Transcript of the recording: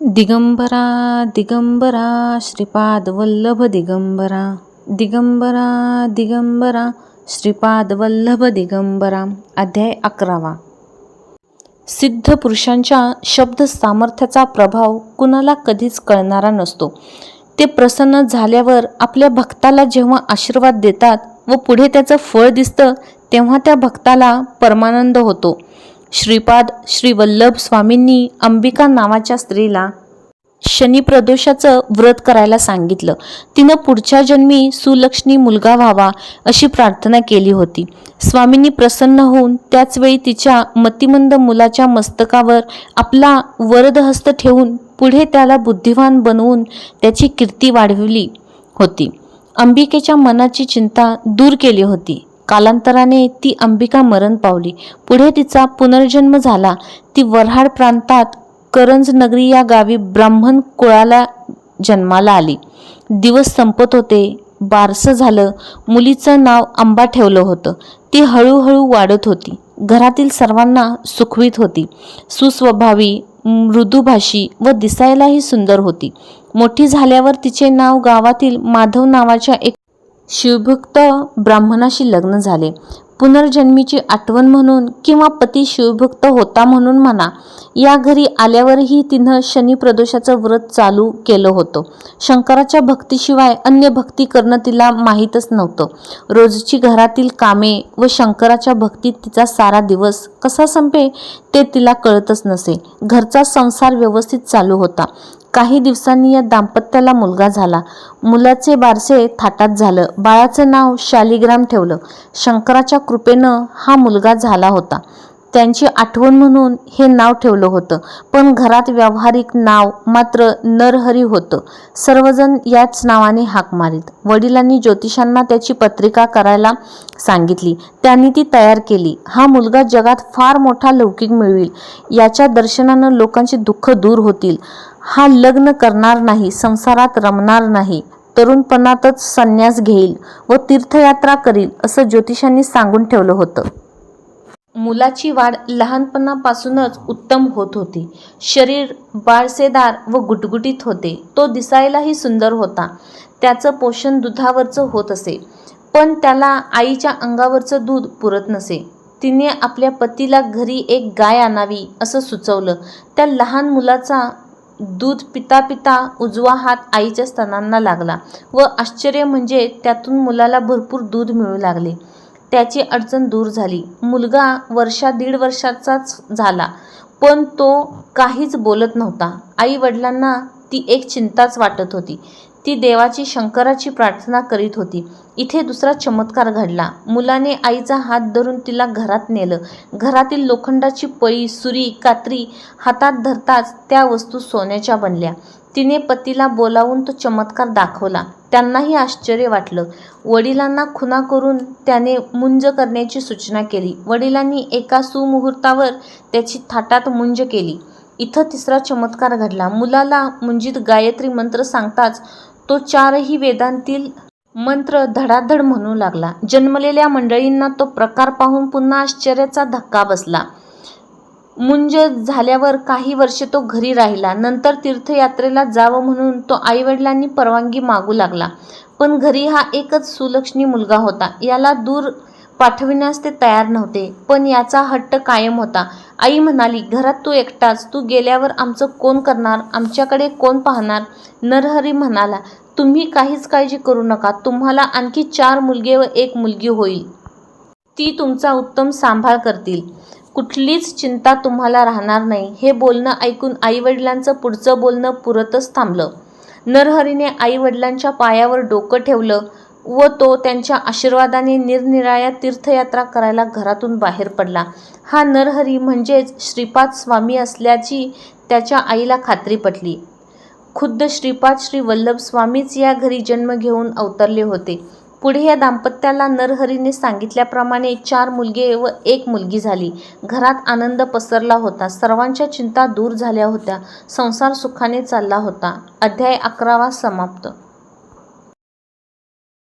दिगंबरा दिगंबरा श्रीपाद वल्लभ दिगंबरा दिगंबरा दिगंबरा श्रीपाद वल्लभ दिगंबरा अध्याय अकरावा. सिद्ध पुरुषांच्या शब्द सामर्थ्याचा प्रभाव कुणाला कधीच कळणारा नसतो. ते प्रसन्न झाल्यावर आपल्या भक्ताला जेव्हा आशीर्वाद देतात व पुढे त्याचं फळ दिसतं तेव्हा त्या भक्ताला परमानंद होतो. श्रीपाद श्रीवल्लभ स्वामींनी अंबिका नावाच्या स्त्रीला शनिप्रदोषाचं व्रत करायला सांगितलं. तिनं पुढच्या जन्मी सुलक्ष्मी मुलगा व्हावा अशी प्रार्थना केली होती. स्वामींनी प्रसन्न होऊन त्याचवेळी तिच्या मतिमंद मुलाच्या मस्तकावर आपला वरदहस्त ठेवून पुढे त्याला बुद्धिवान बनवून त्याची कीर्ती वाढवली होती. अंबिकेच्या मनाची चिंता दूर केली होती. कालांतराने ती अंबिका मरण पावली. पुढे तिचा पुनर्जन्म झाला. ती वऱ्हाड प्रांतात करंज नगरी या गावी ब्राह्मण कुळाला जन्माला आली. दिवस संपत होते. बारसं झालं. मुलीचं नाव आंबा ठेवलं होतं. ती हळूहळू वाढत होती. घरातील सर्वांना सुखवीत होती. सुस्वभावी मृदुभाषी व दिसायलाही सुंदर होती. मोठी झाल्यावर तिचे नाव गावातील माधव नावाच्या एक शिवभक्त ब्राह्मणाशी लग्न झाले. पुनर्जन्मीची आठवण म्हणून किंवा पती शिवभक्त होता म्हणून म्हणा या घरी आल्यावरही तिनं शनी प्रदोषाचं व्रत चालू केलं होतं. शंकराच्या भक्तीशिवाय अन्य भक्ती करणं तिला माहीतच नव्हतं. रोजची घरातील कामे व शंकराच्या भक्तीत तिचा सारा दिवस कसा संपे ते तिला कळतच नसे. घरचा संसार व्यवस्थित चालू होता. काही दिवसांनी या दाम्पत्याला मुलगा झाला. मुलाचे बारसे थाटात झालं. बाळाचं नाव शालिग्राम ठेवलं. शंकराच्या कृपेनं हा मुलगा झाला होता. त्यांची आठवण म्हणून हे नाव ठेवलं होतं. पण घरात व्यावहारिक नाव मात्र नरहरी होतं. सर्वजण याच नावाने हाक मारीत. वडिलांनी ज्योतिषांना त्याची पत्रिका करायला सांगितली. त्यांनी ती तयार केली. हा मुलगा जगात फार मोठा लौकिक मिळवी याच्या दर्शनानं लोकांची दुःख दूर होतील. हा लग्न करणार नाही संसारात रमणार नाही तरुणपणातच संन्यास घेईल व तीर्थयात्रा करील असं ज्योतिषांनी सांगून ठेवलं होतं. मुलाची वाढ लहानपणापासूनच उत्तम होत होती. शरीर बाळसेदार व गुटगुटीत होते. तो दिसायलाही सुंदर होता. त्याचं पोषण दुधावरचं होत असे. पण त्याला आईच्या अंगावरचं दूध पुरत नसे. तिने आपल्या पतीला घरी एक गाय आणावी असं सुचवलं. त्या लहान मुलाचा दूध पिता पिता उजवा हात आईच्या स्तनांना लागला व आश्चर्य म्हणजे त्यातून मुलाला भरपूर दूध मिळू लागले. त्याची अडचण दूर झाली. मुलगा वर्षा दीड वर्षाचाच झाला पण तो काहीच बोलत नव्हता. आई वडिलांना ती एक चिंताच वाटत होती. ती देवाची शंकराची प्रार्थना करीत होती. इथे दुसरा चमत्कार घडला. मुलाने आईचा हात धरून तिला घरात नेलं. घरातील लोखंडाची पळी सुरी कात्री हातात धरताच त्या वस्तू सोन्याच्या बनल्या. तिने पतीला बोलावून तो चमत्कार दाखवला. त्यांनाही आश्चर्य वाटलं. वडिलांना खुना करून त्याने मुंज करण्याची सूचना केली. वडिलांनी एका सुमुहूर्तावर त्याची थाटात मुंज केली. इथं तिसरा चमत्कार घडला. मुलाला मुंजीत गायत्री मंत्र सांगताच तो चारही वेदांतील मंत्र धडाधड म्हणू लागला. जन्मलेल्या मंडळींना तो प्रकार पाहून पुन्हा आश्चर्याचा धक्का बसला. मुंज झाल्यावर काही वर्षे तो घरी राहिला. नंतर तीर्थयात्रेला जावं म्हणून तो आईवडिलांनी परवानगी मागू लागला. पण घरी हा एकच सुलक्ष्मी मुलगा होता. याला दूर पाठविण्यास ते तयार नव्हते. पण याचा हट्ट कायम होता. आई म्हणाली घरात तू एकटाच. तू गेल्यावर आमचं कोण करणार? आमच्याकडे कोण पाहणार? नरहरी म्हणाला तुम्ही काहीच काळजी करू नका. तुम्हाला आणखी चार मुलगे व एक मुलगी होईल. ती तुमचा उत्तम सांभाळ करतील. कुठलीच चिंता तुम्हाला राहणार नाही. हे बोलणं ऐकून आईवडिलांचं पुढचं बोलणं पुरतच थांबलं. नरहरीने आईवडिलांच्या पायावर डोकं ठेवलं. व तो त्यांच्या आशीर्वादाने निरनिराळ्या तीर्थयात्रा करायला घरातून बाहेर पडला. हा नरहरी म्हणजेच श्रीपाद स्वामी असल्याची त्याच्या आईला खात्री पटली. खुद्द श्रीपाद श्री वल्लभ स्वामीच या घरी जन्म घेऊन अवतरले होते. पुढे या दाम्पत्याला नरहरीने सांगितल्याप्रमाणे चार मुलगे व एक मुलगी झाली. घरात आनंद पसरला होता. सर्वांच्या चिंता दूर झाल्या होत्या. संसार सुखाने चालला होता. अध्याय अकरावा समाप्त.